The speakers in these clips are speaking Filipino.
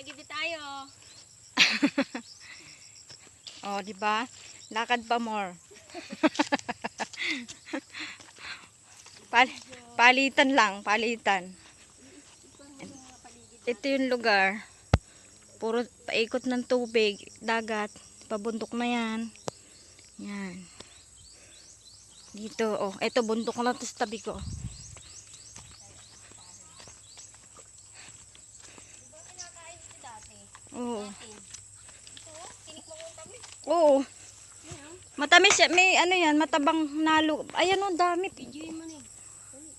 Paigid di tayo. Oh, di ba? Lakad pa more. Pal palitan lang, palitan. Ito yung lugar. Puro paikot ng tubig, dagat, pabundok na yan. Yan. Dito, oh, ito bundok na to sa tabi ko. Kinakain ito dati. Oo. Matamis siya. May ano yan, matabang nalo. Ayan oh, dami.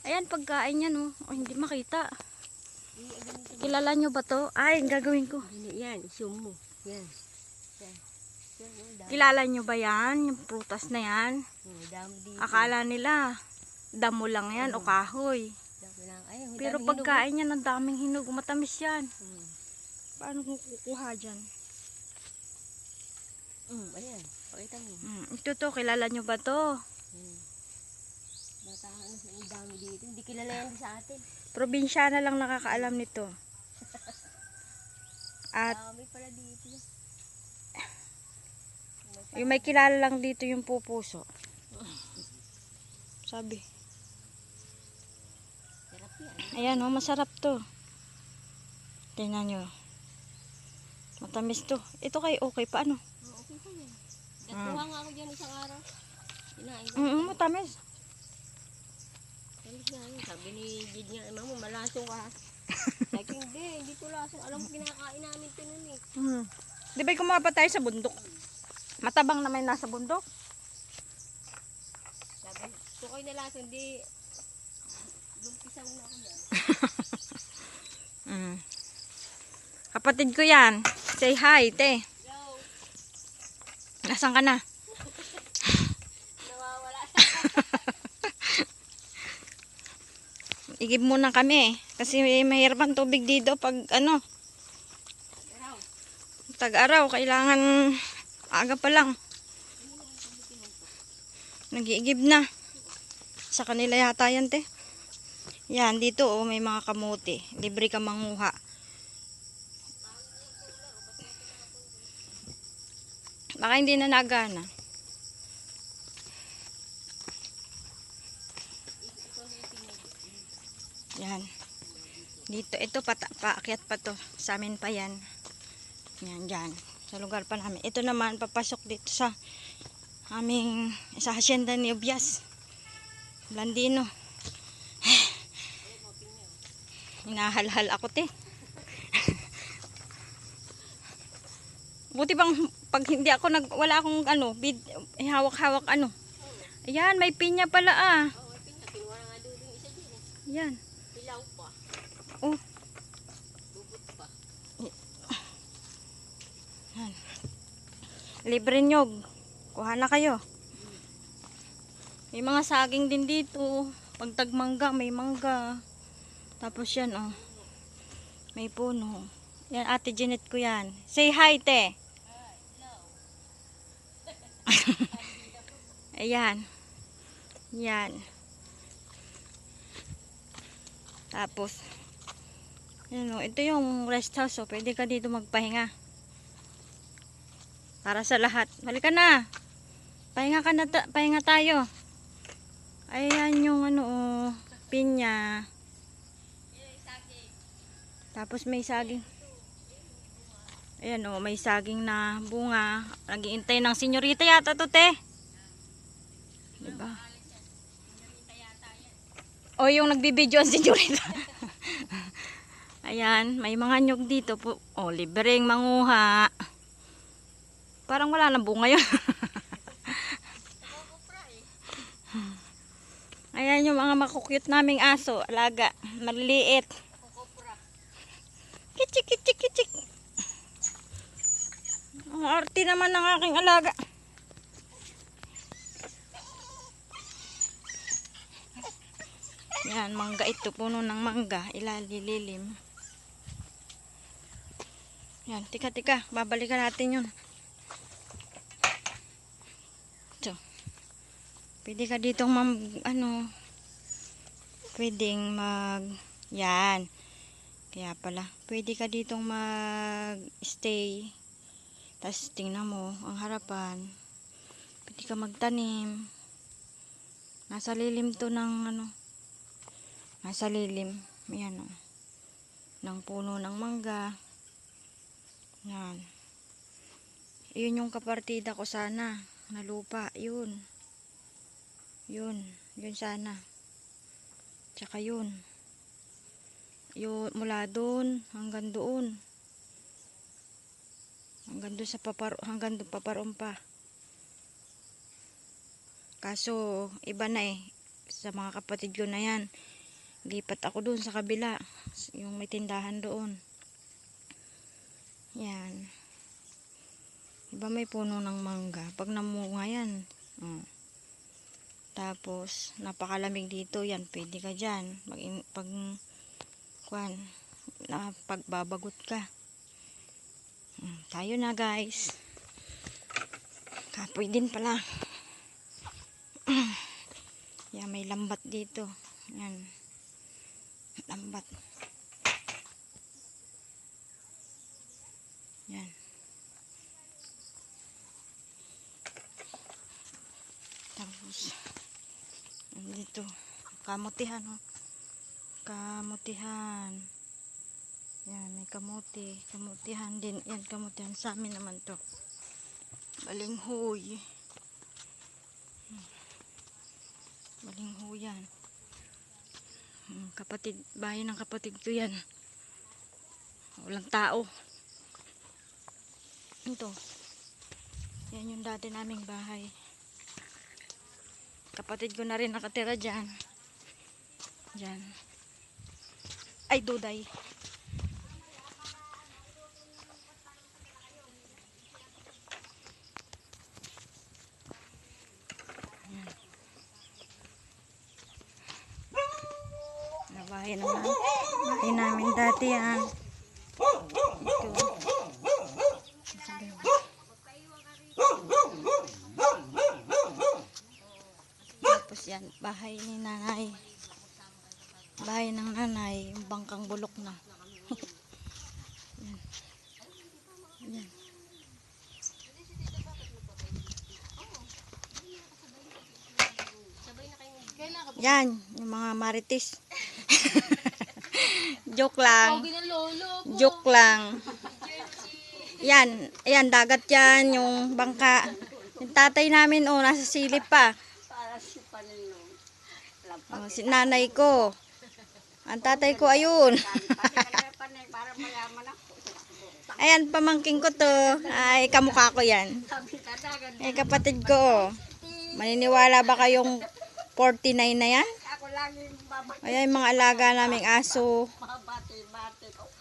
Ayan, pagkain yan oh. oh hindi makita. Kilala nyo ba to? Ay, ang gagawin ko. Yan, isum mo. Yan. Yan. Yan, yan. Kilala nyo ba yan? Yung prutas na yan? Yan. Akala nila, damo lang yan o kahoy. Pero pagkain yan, ang daming hinog. Matamis yan. Paano kung kukuha dyan? Hmm, ayan. Pakita mo. Hmm, ito to, kilala nyo ba to? Hmm. Bata ang dami dito. Hindi kilala yan sa atin. Probinsyana lang nakakaalam nito. At Dami pala dito. yung may kilala lang dito yung pupuso. Sabi. Ayan oh, masarap to. Tingnan nyo. Matamis to. Ito kay okay pa ano? Okay pa yan. Nakuha nga ako dyan isang araw. Kinain ko. Mm, matamis. Tamis nga yun. Sabi ni Jid nga, "Eh, mama, malaso ka ko, hindi, hindi to laso. Alam mo, kinakain namin ito nun eh. Mm. Di ba kumawa pa tayo sa bundok? Matabang naman nasa bundok. Sabi, tukoy na laso, hindi. Lumpisaw na ako yan. Mm. Kapatid ko yan. Say hi, te. Yo, Nasaan ka na? nawawala Igib muna kami. Kasi mahirap ang tubig dito pag ano, araw. tag-araw. Kailangan aga pa lang. Nag-iigib na. Sa kanila yata yan, te. Yan, dito oh, may mga kamuti. Libre ka manguha. Baka hindi na nagana. Yan. Dito, ito pata, paakyat pa to. Sa amin pa yan. Yan, dyan. Sa lugar pa namin. Ito naman, papasok dito sa aming, sa hacienda ni Obias. Blandino. Hinahalhal ako, te. Buti bang pag hindi ako nag wala akong ano, bid, hawak-hawak ano. Ayan, may pinya pala ah. Oh, nga, kinuha nga doon yung isa dyan eh. Ayan. Pilaw pa. Oh. Bubot pa. Libre nyog. Kuha na kayo. May mga saging din dito. Pag tagmangga, may mangga. Tapos yan, oh. May puno. Yan, ate Janet ko yan. Say hi, te. Ayan. Yan. Tapos, yan, oh. Ito yung rest house, oh. Pwede ka dito magpahinga. Para sa lahat. Halika na. Pahinga ka na ta- pahinga tayo. Ayan yung ano oh, pinya. Tapos may saging. Ayan oh, may saging na bunga. Nagiintay ng senyorita yata to, te. Diba? O yung nagbibideo ang senyorita. Ayan, may mga nyug dito po. O, libreng manguha. Parang wala na bunga yun. Ayan yung mga makukyut naming aso. Alaga. Maliliit. Ang arti naman ng aking alaga. Yan, mangga ito. Puno ng mangga. Ilalilim. Yan, tika, tika. Babalikan natin yun. Ito. Pwede ka ditong mam, ano, pwedeng mag, yan. Kaya pala, pwede ka ditong mag-stay. Tapos tingnan mo, ang harapan. Pwede ka magtanim. Nasa lilim to ng ano. Nasa lilim. Yan o. Ng puno ng mangga. Yan. Yun yung kapartida ko sana. Na lupa. Yun. Yun. Yun sana. Tsaka yun. Yun, mula doon hanggang doon. Hanggang doon sa papar hanggang doon paparoon pa. Kaso iba na eh sa mga kapatid ko na yan. Lipat ako doon sa kabila, yung may tindahan doon. Yan. Iba may puno ng mangga. Pag namunga yan, oh. Tapos, napakalamig dito. Yan, pwede ka dyan. Pag, pag kwan, na pagbabagot ka. Mm, tayo na guys. Kapoy din pala. Yan, may lambat dito. Yan. Lambat. Yan. Tapos, dito, kamutihan, oh. Kamutihan. Yan, may kamuti. Kamutihan din. Yan, kamutihan. Sa amin naman to. Balinghoy. Balinghoy yan. Hmm, Kapatid, bahay ng kapatid ko yan. Walang tao. Ito. Yan yung dati naming bahay. Kapatid ko na rin nakatira dyan. Dyan. Ay, duday. Yan. Bahay naman. Bahay namin dati yan. Mo. Tapos yan, bahay ni nanay. Bahay ng nanay, yung bangkang bulok na. yan. Yan. Yan, yung mga marites. Joke lang. Joke lang. Yan, ayan, dagat yan, yung bangka. Yung tatay namin, oh, nasa silip pa. Para si Panilong. Oh, si nanay ko. Ang tatay ko, ayun. Ayan, pamangking ko to. Ay, kamukha ko yan. Ay, kapatid ko, oh. Maniniwala ba kayong 49 na yan? Ako lagi babati, Ayan, yung mga alaga naming aso,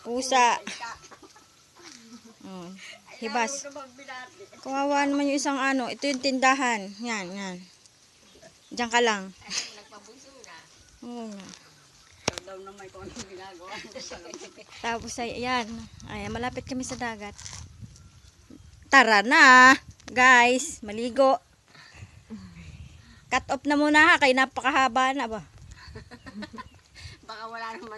pusa. Oh, hibas. Kawawa naman yung isang ano. Ito yung tindahan. Yan, yan. Diyan ka lang. Oo nga. Tapos ay, yan. Ay, malapit kami sa dagat. Tara na, guys. Maligo. Cut off na muna ha, kay napakahaba na ba? Baka wala naman